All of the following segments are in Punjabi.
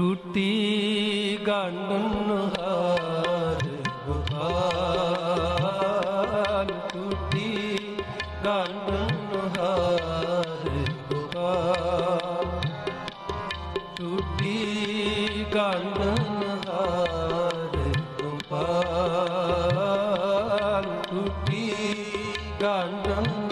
ਟੂਟੀ ਗੰਢਨ ਹਾਰ ਗੋਪਾਲ ਟੂਟੀ ਗੰਢਨ ਹਾਰ ਗੋਪਾਲ ਟੂਟੀ ਗੰਢਨ ਹਾਰ ਗੋਪਾਲ ਟੂਟੀ ਗੰਢਨ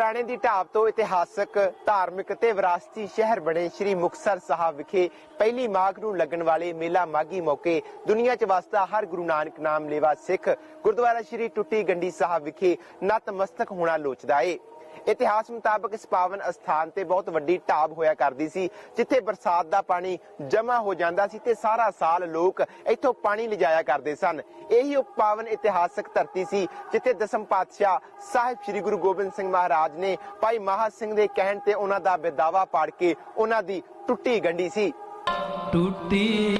ਪੁਰਾਣੇ ਦੀ ਢਾਬ ਤੋਂ ਇਤਿਹਾਸਕ, ਧਾਰਮਿਕ ਤੇ ਵਿਰਾਸਤੀ ਸ਼ਹਿਰ ਬਣੇ ਸ੍ਰੀ ਮੁਕਤਸਰ ਸਾਹਿਬ ਵਿਖੇ ਪਹਿਲੀ ਮਾਘ ਨੂੰ ਲੱਗਣ ਵਾਲੇ ਮੇਲਾ ਮਾਗੀ ਮੌਕੇ ਦੁਨੀਆ 'ਚ ਵਸਦਾ ਹਰ ਗੁਰੂ ਨਾਨਕ ਨਾਮ ਲੇਵਾ ਸਿੱਖ ਗੁਰਦੁਆਰਾ ਸ੍ਰੀ ਟੁੱਟੀ ਗੰਡੀ ਸਾਹਿਬ ਵਿਖੇ ਨਤਮਸਤਕ ਹੋਣਾ ਲੋਚਦਾ ਏ। ਇਤਿਹਾਸ ਮੁਤਾਬਕ ਇਸ ਪਾਵਨ ਅਸਥਾਨ ਤੇ ਬਹੁਤ ਵੱਡੀ ਢਾਬ ਹੋਇਆ ਕਰਦੀ ਸੀ, ਜਿੱਥੇ ਬਰਸਾਤ ਦਾ ਪਾਣੀ ਜਮ੍ਹਾਂ ਹੋ ਜਾਂਦਾ ਸੀ ਤੇ ਸਾਰਾ ਸਾਲ ਲੋਕ ਇੱਥੋਂ ਪਾਣੀ ਲਿਜਾਇਆ ਕਰਦੇ ਸਨ। ਇਹੀ ਉਹ ਪਾਵਨ ਇਤਿਹਾਸਕ ਧਰਤੀ ਸੀ, ਜਿੱਥੇ ਦਸਮ ਪਾਤਸ਼ਾਹ ਸਾਹਿਬ ਸ੍ਰੀ ਗੁਰੂ ਗੋਬਿੰਦ ਸਿੰਘ ਮਹਾਰਾਜ ਨੇ ਭਾਈ ਮਹਾ ਸਿੰਘ ਦੇ ਕਹਿਣ ਤੇ ਉਹਨਾਂ ਦਾ ਬਿਦਾਵਾ ਪਾੜ ਕੇ ਉਹਨਾਂ ਦੀ ਟੁੱਟੀ ਗੰਢੀ ਸੀ। ਟੁੱਟੀ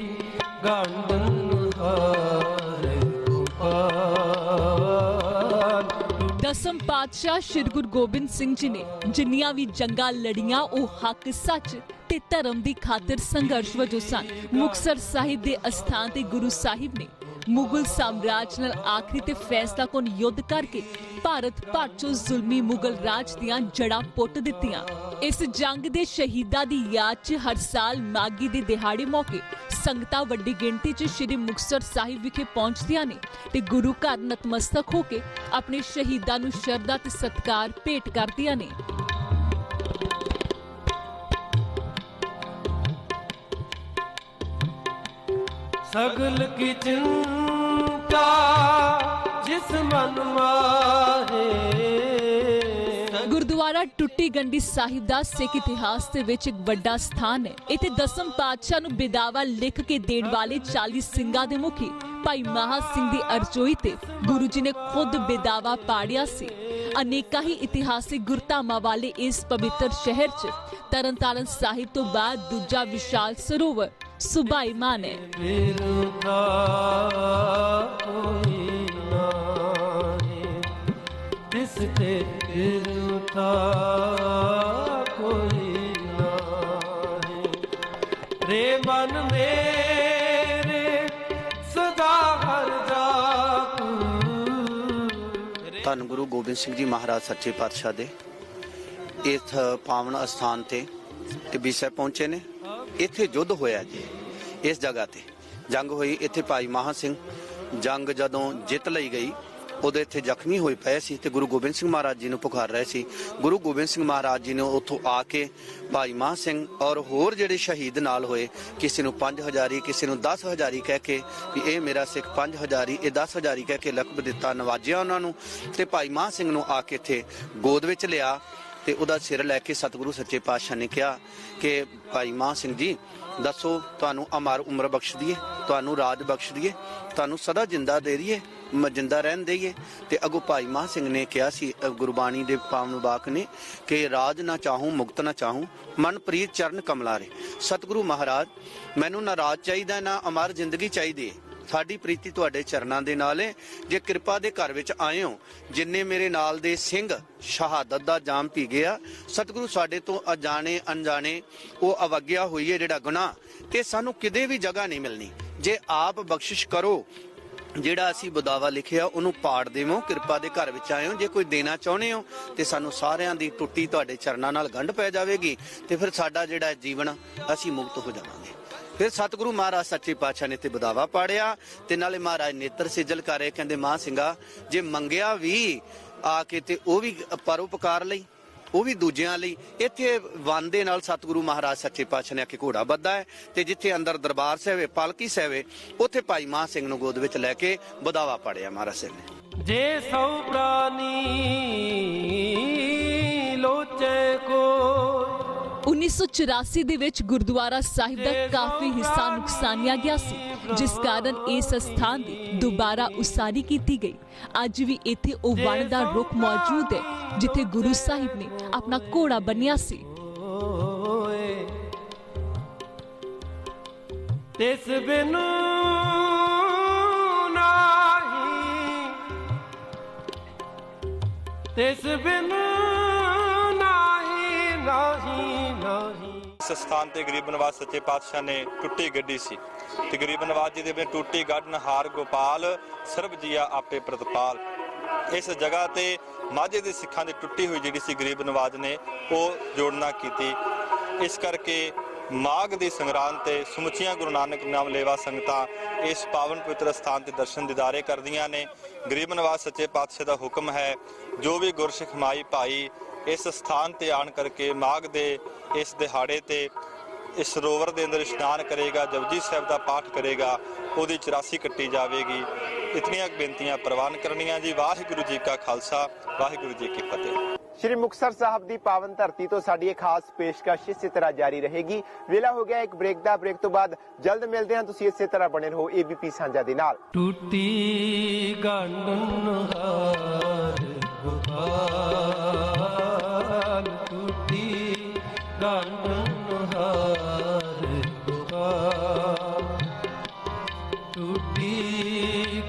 ਗੰਢਨ ਹਾਰ ਦਸਮ ਪਾਤਸ਼ਾਹ ਸ਼੍ਰੀ ਗੁਰੂ ਗੋਬਿੰਦ ਸਿੰਘ ਜੀ ਨੇ ਜਿੰਨੀਆਂ ਵੀ ਜੰਗਾਂ ਲੜੀਆਂ, ਉਹ ਹੱਕ ਸੱਚ ਤੇ ਧਰਮ ਦੀ ਖਾਤਰ ਸੰਘਰਸ਼ ਵਜੋਂ ਸਨ। ਮੁਕਤਸਰ ਸਾਹਿਬ ਦੇ ਅਸਥਾਨ ਤੇ ਗੁਰੂ ਸਾਹਿਬ ਨੇ ਮੁਗਲ ਸਾਮਰਾਜ ਨਾਲ ਆਖਰੀ ਤੇ ਫੈਸਲਾ ਫੈਸਲਾਕੁਨ ਯੁੱਧ ਕਰਕੇ ਭਾਰਤ ਭਰ ਚੋਂ ਜ਼ੁਲਮੀ ਮੁਗਲ ਰਾਜ ਦੀਆਂ ਜੜਾਂ ਪੁੱਟ ਦਿੱਤੀਆਂ। ਇਸ ਜੰਗ ਦੇ ਸ਼ਹੀਦਾਂ ਦੀ ਯਾਦ 'ਚ ਹਰ ਸਾਲ ਮਾਗੀ ਦੇ ਦਿਹਾੜੇ ਮੌਕੇ ਸੰਗਤਾਂ ਵੱਡੀ ਗਿਣਤੀ 'ਚ ਸ੍ਰੀ ਮੁਕਤਸਰ ਸਾਹਿਬ ਵਿਖੇ ਪਹੁੰਚਦੀਆਂ ਨੇ ਤੇ ਗੁਰੂ ਘਰ ਨਤਮਸਤਕ ਹੋ ਕੇ ਆਪਣੇ ਸ਼ਹੀਦਾਂ ਨੂੰ ਸ਼ਰਧਾ ਤੇ ਸਤਿਕਾਰ ਭੇਟ ਕਰਦੀਆਂ ਨੇ। ਸਗਲ ਕੀ ਚਿੰਤਾ ਜਿਸ ਮਨ ਮਾਹੇ ਗੁਰਦੁਆਰਾ ਟੁੱਟੀ ਗੰਡੀ ਸਾਹਿਬ ਦਾ ਸਿੱਖ ਇਤਿਹਾਸ ਦੇ ਵਿੱਚ ਇੱਕ ਵੱਡਾ ਸਥਾਨ ਹੈ। ਇੱਥੇ ਦਸਮ ਪਾਤਸ਼ਾਹ ਨੂੰ ਬਿਦਾਵਾ ਲਿਖ ਕੇ ਦੇਣ ਵਾਲੇ 40 ਸਿੰਘਾਂ ਦੇ ਮੁਖੀ ਭਾਈ ਮਹਾ ਸਿੰਘ ਦੀ ਅਰਜ਼ੋਈ ਤੇ ਗੁਰੂ ਜੀ ਨੇ ਖੁਦ ਬਿਦਾਵਾ ਪਾੜਿਆ ਸੀ। ਅਨੇਕਾਂ ਹੀ ਇਤਿਹਾਸਿਕ ਗੁਰਧਾਮਾਂ ਵਾਲੇ ਇਸ ਪਵਿੱਤਰ ਸ਼ਹਿਰ 'ਚ ਤਰਨਤਾਰਨ ਸਾਹਿਬ ਤੋਂ ਬਾਅਦ ਦੂਜਾ ਵਿਸ਼ਾਲ ਸਰੋਵਰ ਸੁਭਾਈਮਾਨ ਹੈ। ਮਨ ਮੇਰੇ, ਸਦਾ ਹਰ ਜਾਪੂ। ਧੰਨ ਗੁਰੂ ਗੋਬਿੰਦ ਸਿੰਘ ਜੀ ਮਹਾਰਾਜ ਸੱਚੇ ਪਾਤਸ਼ਾਹ ਦੇ। ਇਸ ਪਾਵਨ ਅਸਥਾਨ ਤੇ ਟਿੱਬੀ ਸਾਹਿਬ ਪਹੁੰਚੇ ਨੇ। ਇੱਥੇ ਯੁੱਧ ਹੋਇਆ ਜੀ, ਇਸ ਜਗ੍ਹਾ ਤੇ। ਜੰਗ ਹੋਈ ਇੱਥੇ ਭਾਈ ਮਹਾ ਸਿੰਘ। ਜੰਗ ਜਦੋਂ ਜਿੱਤ ਲਈ ਗਈ ਉਹਦੇ ਇੱਥੇ ਜ਼ਖਮੀ ਹੋਏ ਪਏ ਸੀ ਤੇ ਗੁਰੂ ਗੋਬਿੰਦ ਸਿੰਘ ਮਹਾਰਾਜ ਜੀ ਨੂੰ ਪੁਕਾਰ ਰਹੇ ਸੀ। ਗੁਰੂ ਗੋਬਿੰਦ ਸਿੰਘ ਮਹਾਰਾਜ ਜੀ ਨੇ ਉੱਥੋਂ ਆ ਕੇ ਭਾਈ ਮਹਾ ਸਿੰਘ ਔਰ ਹੋਰ ਜਿਹੜੇ ਸ਼ਹੀਦ ਨਾਲ ਹੋਏ, ਕਿਸੇ ਨੂੰ 5000 ਕਿਸੇ ਨੂੰ 10000 ਕਹਿ ਕੇ ਵੀ ਇਹ ਮੇਰਾ ਸਿੱਖ 5000 ਇਹ 10000 ਕਹਿ ਕੇ ਲਕਬ ਦਿੱਤਾ, ਨਵਾਜਿਆ ਉਹਨਾਂ ਨੂੰ ਤੇ ਭਾਈ ਮਹਾ ਸਿੰਘ ਨੂੰ ਆ ਕੇ ਇੱਥੇ ਗੋਦ ਵਿੱਚ ਲਿਆ ਤੇ ਉਹਦਾ ਸਿਰ ਲੈ ਕੇ ਸਤਿਗੁਰੂ ਸੱਚੇ ਪਾਤਸ਼ਾਹ ਨੇ ਕਿਹਾ ਕਿ ਭਾਈ ਮਹਾ ਸਿੰਘ ਜੀ, ਦੱਸੋ ਤੁਹਾਨੂੰ ਅਮਰ ਉਮਰ ਬਖਸ਼ ਦਈਏ ਤੁਹਾਨੂੰ ਰਾਜ ਬਖਸ਼ ਦਈਏ ਤੁਹਾਨੂੰ ਸਦਾ ਜਿੰਦਾ ਦੇ ਦਈਏ ਜਿੰਦਾ ਰਹਿਣ ਦੇਈਏ। ਤੇ ਅਗੋ ਭਾਈ ਮਹਾ ਸਿੰਘ ਨੇ ਕਿਹਾ ਸੀ ਗੁਰਬਾਣੀ ਦੇ ਪਾਵਨ ਬਾਕ ਨੇ ਕਿ ਰਾਜ ਨਾ ਚਾਹੂੰ, ਮੁਕਤ ਨਾ ਚਾਹੂੰ ਮਨ ਪ੍ਰੀਤ ਚਰਨ ਕਮਲਾਰੇ ਸਤਿਗੁਰੂ ਮਹਾਰਾਜ, ਮੈਨੂੰ ਨਾ ਰਾਜ ਚਾਹੀਦਾ, ਨਾ ਅਮਰ ਜ਼ਿੰਦਗੀ ਚਾਹੀਦੀ ਹੈ ਸਾਡੀ ਪ੍ਰੀਤੀ ਤੁਹਾਡੇ ਚਰਨਾਂ ਦੇ ਨਾਲ ਹੈ ਜੇ ਕਿਰਪਾ ਦੇ ਘਰ ਵਿੱਚ ਆਏ ਹੋ, ਜਿੰਨੇ ਮੇਰੇ ਨਾਲ ਦੇ ਸਿੰਘ ਸ਼ਹਾਦਤ ਦਾ ਜਾਮ ਪੀ ਗਿਆ, ਸਤਿਗੁਰੂ ਸਾਡੇ ਤੋਂ ਅਜਾਣੇ ਅਣਜਾਣੇ, ਉਹ ਅਵਗਿਆ ਹੋਈ ਹੈ ਜਿਹੜਾ ਗੁਨਾਹ, ਤੇ ਸਾਨੂੰ ਕਿਤੇ ਵੀ ਜਗ੍ਹਾ ਨਹੀਂ ਮਿਲਣੀ। ਜੇ ਆਪ ਬਖਸ਼ਿਸ਼ ਕਰੋ ਜਿਹੜਾ ਅਸੀਂ ਬਦਾਵਾ ਲਿਖਿਆ, ਉਹਨੂੰ ਪਾੜ ਦੇਵੋ, ਕਿਰਪਾ ਦੇ ਘਰ ਵਿੱਚ ਆਏ ਹੋ ਜੇ ਕੋਈ ਦੇਣਾ ਚਾਹੁੰਦੇ ਹੋ, ਤੇ ਸਾਨੂੰ ਸਾਰਿਆਂ ਦੀ ਟੁੱਟੀ ਤੁਹਾਡੇ ਚਰਨਾਂ ਨਾਲ ਗੰਢ ਪੈ ਜਾਵੇਗੀ, ਤੇ ਫਿਰ ਸਾਡਾ ਜਿਹੜਾ ਜੀਵਨ, ਅਸੀਂ ਮੁਕਤ ਹੋ ਜਾਵਾਂਗੇ। ਫਿਰ ਸਤਿਗੁਰੂ ਮਹਾਰਾਜ ਸੱਚੇ ਪਾਤਸ਼ਾਹ ਨੇ ਤੇ ਬਦਾਵਾ ਪਾੜਿਆ, ਤੇ ਨਾਲੇ ਮਹਾਰਾਜ ਨੇਤਰ ਸਿਜਲ ਕਰੇ ਕਹਿੰਦੇ, ਮਾਂ ਸਿੰਘਾ, ਜੇ ਮੰਗਿਆ ਵੀ ਆ ਕੇ ਤੇ ਉਹ ਵੀ ਪਰਉਪਕਾਰ ਲਈ ਉਹ ਵੀ ਦੂਜਿਆਂ ਲਈ। ਇੱਥੇ ਵਨ ਦੇ ਨਾਲ ਸਤਿਗੁਰੂ ਮਹਾਰਾਜ ਸੱਚੇ ਪਾਤਸ਼ਾਹ ਨੇ ਆ ਕੇ ਘੋੜਾ ਬੱਧਾ ਹੈ ਤੇ ਜਿੱਥੇ ਅੰਦਰ ਦਰਬਾਰ ਸਾਹਿਬ ਹੈ ਪਾਲਕੀ ਸਾਹਿਬ ਹੈ ਉੱਥੇ ਭਾਈ ਮਾਹ ਸਿੰਘ ਨੂੰ ਗੋਦ ਵਿੱਚ ਲੈ ਕੇ ਬਦਾਵਾ ਪਾੜਿਆ ਮਹਾਰਾਜ ਸਿੰਘ ਨੇ। ਜੇ ਸౌ ਪ੍ਰਾਨੀ ਲੋਚੇ ਕੋ 1984 ਦੇ ਵਿੱਚ ਗੁਰਦੁਆਰਾ ਸਾਹਿਬ ਦਾ ਕਾਫੀ ਹਿੱਸਾ ਨੁਕਸਾਨਿਆ ਗਿਆ ਸੀ ਜਿਸ ਕਾਰਨ ਇਸ ਸਥਾਨ ਦੀ ਦੁਬਾਰਾ ਉਸਾਰੀ ਕੀਤੀ ਗਈ। ਅੱਜ ਵੀ ਇੱਥੇ ਉਹ ਵਣ ਦਾ ਰੁੱਖ ਮੌਜੂਦ ਹੈ। ਜਿੱਥੇ ਗੁਰੂ ਸਾਹਿਬ ਨੇ ਆਪਣਾ ਘੋੜਾ ਬੰਨਿਆ ਸੀ। ਤਿਸ ਬਿਨੂ ਨਾਹੀ। ਤਿਸ ਬਿਨੂ ਨਾਹੀ ਨਾਹੀ ਨਾਹੀ। ਇਸ ਸਥਾਨ ਤੇ ਗਰੀਬ ਨਵਾਜ ਸੱਚੇ ਪਾਤਸ਼ਾਹ ਨੇ ਟੁੱਟੀ ਗੱਡੀ ਸੀ ਤੇ ਗਰੀਬ ਨਵਾਜ ਜੀ ਦੇ ਵਿੱਚ ਟੁੱਟੀ ਗੱਡ ਹਾਰ ਗੋਪਾਲ ਸਰਬ ਜੀਆ ਆਪੇ ਪ੍ਰਤਪਾਲ। ਇਸ ਜਗ੍ਹਾ ਤੇ ਮਾਝੇ ਦੇ ਸਿੱਖਾਂ ਦੀ ਟੁੱਟੀ ਹੋਈ ਜਿਹੜੀ ਸੀ ਗਰੀਬ ਨਵਾਜ ਨੇ, ਉਹ ਜੋੜਨਾ ਕੀਤੀ। ਇਸ ਕਰਕੇ ਮਾਘ ਦੀ ਸੰਗਰਾਂਦ ਤੇ ਸਮੁੱਚੀਆਂ ਗੁਰੂ ਨਾਨਕ ਨਾਮ ਲੇਵਾ ਸੰਗਤਾਂ ਇਸ ਪਾਵਨ ਪਵਿੱਤਰ ਸਥਾਨ ਤੇ ਦਰਸ਼ਨ ਦਿਦਾਰੇ ਕਰਦੀਆਂ ਨੇ। ਗਰੀਬ ਨਵਾਜ ਸੱਚੇ ਪਾਤਸ਼ਾਹ ਦਾ ਹੁਕਮ ਹੈ, ਜੋ ਵੀ ਗੁਰਸਿੱਖ ਮਾਈ ਭਾਈ ਇਸ ਸਥਾਨ ਤੇ ਆਣ ਕਰਕੇ ਮਾਘ ਦੇ ਇਸ ਦਿਹਾੜੇ ਤੇ ਇਸ ਸਰੋਵਰ ਦੇ ਅੰਦਰ ਇਸ਼ਨਾਨ ਕਰੇਗਾ, ਜਪਜੀ ਸਾਹਿਬ ਦਾ ਪਾਠ ਕਰੇਗਾ, ਉਹਦੀ 84 ਕੱਟੀ ਜਾਵੇਗੀ। ਇਤਨੀਆਂ ਬੇਨਤੀਆਂ ਪ੍ਰਵਾਨ ਕਰਨੀਆਂ ਜੀ। ਵਾਹਿਗੁਰੂ ਜੀ ਕਾ ਖਾਲਸਾ ਵਾਹਿਗੁਰੂ ਜੀ ਕੀ ਫਤਿਹ। ਸ਼੍ਰੀ ਮੁਕਤਸਰ ਸਾਹਿਬ ਦੀ ਪਾਵਨ ਧਰਤੀ ਤੋਂ ਸਾਡੀ ਇਹ ਖਾਸ ਪੇਸ਼ਕਸ਼ ਇਸੇ ਤਰ੍ਹਾਂ ਜਾਰੀ ਰਹੇਗੀ। ਵੇਲਾ ਹੋ ਗਿਆ ਇੱਕ ਬ੍ਰੇਕ ਦਾ ਬ੍ਰੇਕ ਤੋਂ ਬਾਅਦ ਜਲਦ ਮਿਲਦੇ ਹਾਂ। ਤੁਸੀਂ ਇਸੇ ਤਰ੍ਹਾਂ ਬਣੇ ਰਹੋ ਏਬੀਪੀ ਸਾਂਝਾ ਦੇ ਨਾਲ। ਟੂਟੀ ਗੰਢਨ ਹਾਰ ਗੋਪਾਲ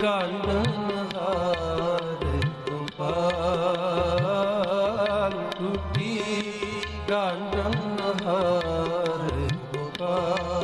ਗੰਢਨ ਹਾਰ ਗੋਪਾਲ ਟੁੱਟੀ ਗੰਢਨ ਹਾਰ ਗੋਪਾਲ